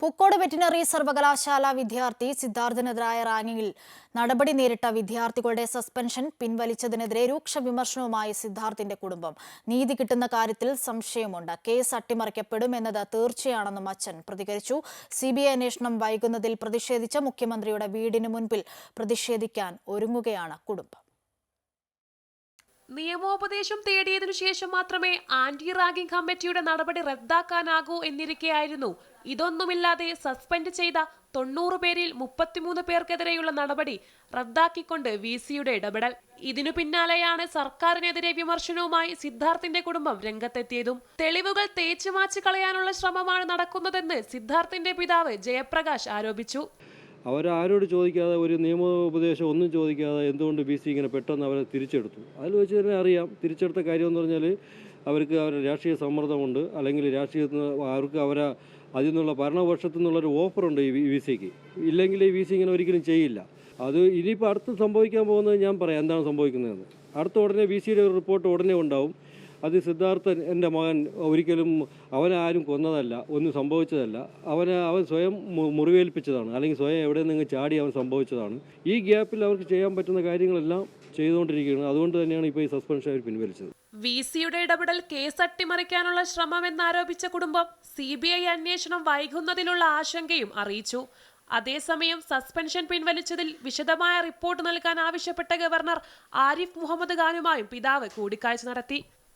Pookode veterinary സർവകലാശാല വിദ്യാർത്ഥി സിദ്ധാർത്ഥനെതിരായ റാങ്കിങ്ങിൽ നടപടി നേരിട്ട വിദ്യാർത്ഥികളുടെ സസ്പെൻഷൻ പിൻവലിച്ചതിനെതിരെ രൂക്ഷ വിമർശനവുമായി സിദ്ധാർത്ഥിന്റെ കുടുംബം. നീതി കിട്ടുന്ന കാര്യത്തിൽ സംശയമുണ്ട്. കേസ് അട്ടിമറിക്കപ്പെടുമെന്നത് തീർച്ചയാണെന്നും അച്ഛൻ പ്രതികരിച്ചു. സി ബി ഐ അന്വേഷണം വൈകുന്നതിൽ പ്രതിഷേധിച്ച മുഖ്യമന്ത്രിയുടെ വീടിന് മുൻപിൽ പ്രതിഷേധിക്കാൻ ഒരുങ്ങുകയാണ് കുടുംബം. നിയമോപദേശം തേടിയതിനു ശേഷം മാത്രമേ ആന്റി റാഗിംഗ് കമ്മിറ്റിയുടെ നടപടി റദ്ദാക്കാനാകൂ എന്നിരിക്കെയായിരുന്നു. ഇതൊന്നുമില്ലാതെ സസ്പെൻഡ് ചെയ്ത തൊണ്ണൂറ് പേരിൽ മുപ്പത്തിമൂന്ന് പേർക്കെതിരെയുള്ള നടപടി റദ്ദാക്കിക്കൊണ്ട് വി സിയുടെ ഇടപെടൽ. ഇതിനു പിന്നാലെയാണ് സർക്കാരിനെതിരെ വിമർശനവുമായി സിദ്ധാർത്ഥിന്റെ കുടുംബം രംഗത്തെത്തിയതും. തെളിവുകൾ തേച്ചുമാച്ച് കളയാനുള്ള ശ്രമമാണ് നടക്കുന്നതെന്ന് സിദ്ധാർത്ഥിന്റെ പിതാവ് ജയപ്രകാശ് ആരോപിച്ചു. അവരാരോട് ചോദിക്കാതെ ഒരു നിയമ ഉപദേശം ഒന്നും ചോദിക്കാതെ എന്തുകൊണ്ട് ബി സി ഇങ്ങനെ പെട്ടെന്ന് അവരെ തിരിച്ചെടുത്തു? അതിൽ വെച്ച് തന്നെ അറിയാം. തിരിച്ചെടുത്ത കാര്യം എന്ന് പറഞ്ഞാൽ അവർക്ക് അവരുടെ രാഷ്ട്രീയ സമ്മർദ്ദമുണ്ട്. അല്ലെങ്കിൽ രാഷ്ട്രീയത്തിൽ അവർക്ക് അവരെ അതിൽ നിന്നുള്ള ഭരണപക്ഷത്തു നിന്നുള്ളൊരു ഓഫറുണ്ട് ഈ വി സിക്ക് ഇല്ലെങ്കിൽ ഈ വി സി ഇങ്ങനെ ഒരിക്കലും ചെയ്യില്ല. അത് ഇനിയിപ്പോൾ അടുത്ത് സംഭവിക്കാൻ പോകുന്നത് ഞാൻ പറയാം. എന്താണ് സംഭവിക്കുന്നതെന്ന്. അടുത്ത ഉടനെ വി സിയുടെ ഒരു റിപ്പോർട്ട് ഉടനെ ഉണ്ടാവും. അത് സിദ്ധാർത്ഥൻ എന്റെ മകൻ ഒരിക്കലും അവനാരും കൊന്നതല്ല ഒന്നും സംഭവിച്ചതല്ല. അവനെ അവൻ സ്വയം മുറിവേൽപ്പിച്ചതാണ്. അല്ലെങ്കിൽ സ്വയം എവിടെ നിന്ന് ചാടി അവൻ സംഭവിച്ചതാണ്. ഈ ഗ്യാപ്പിൽ അവർക്ക് ചെയ്യാൻ പറ്റുന്ന കാര്യങ്ങളെല്ലാം ചെയ്തുകൊണ്ടിരിക്കുകയാണ്. അതുകൊണ്ട് തന്നെയാണ് ഇപ്പോൾ ഈ സസ്പെൻഷൻ അവർ പിൻവലിച്ചത്. വി സിയുടെ ഇടപെടൽ കേസ് അട്ടിമറിക്കാനുള്ള ശ്രമമെന്നാരോപിച്ച കുടുംബം സി ബി ഐ അന്വേഷണം വൈകുന്നതിലുള്ള ആശങ്കയും അറിയിച്ചു. അതേസമയം സസ്പെൻഷൻ പിൻവലിച്ചതിൽ വിശദമായ റിപ്പോർട്ട് നൽകാൻ ആവശ്യപ്പെട്ട ഗവർണർ ആരിഫ് മുഹമ്മദ് ഖാനുമായും പിതാവ് കൂടിക്കാഴ്ച നടത്തി.